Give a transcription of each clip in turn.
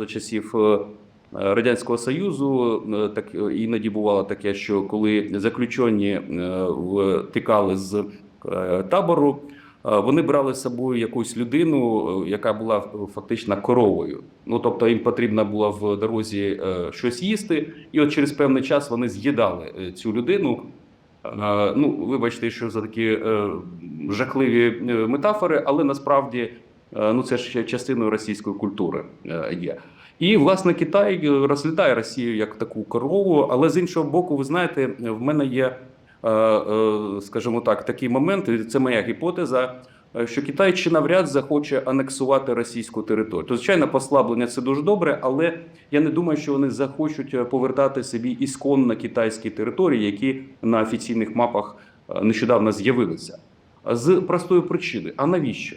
за часів е, Радянського Союзу е, так е, іноді бувало таке, що коли заключені втікали з табору, вони брали з собою якусь людину, яка була фактично коровою. Ну тобто їм потрібно було в дорозі щось їсти, і от через певний час вони з'їдали цю людину. Ну, вибачте, що за такі жахливі метафори, але насправді ну це ж частиною російської культури е, є. І власне Китай е, розглядає Росію як таку корову, але з іншого боку, ви знаєте, в мене є, е, е, скажімо так, такий момент. і Це моя гіпотеза. е, Що Китай чи навряд захоче анексувати російську територію. То, звичайно, послаблення це дуже добре, але я не думаю, що вони захочуть е, повертати собі ісконно китайські території, які на офіційних мапах е, нещодавно з'явилися. З простої причини: а навіщо?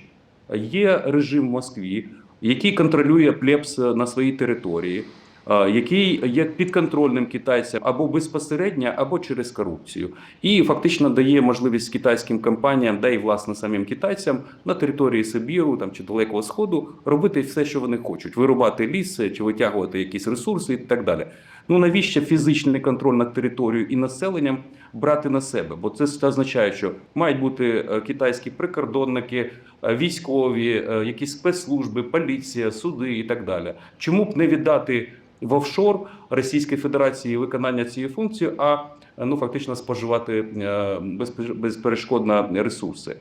Є режим в Москві, який контролює плебс на своїй території, е, який є підконтрольним китайцям або безпосередньо, або через корупцію, і фактично дає можливість китайським компаніям, да й власне самим китайцям на території Сибіру там чи Далекого Сходу робити все, що вони хочуть: вирубати ліс чи витягувати якісь ресурси і так далі. Ну навіщо фізичний контроль над територією і населенням брати на себе? Бо це означає, що мають бути е, китайські прикордонники, е, військові, е, якісь спецслужби, поліція, суди і так далі. Чому б не віддати в офшор Російської Федерації виконання цієї функції, а ну фактично споживати безперешкодно ресурси?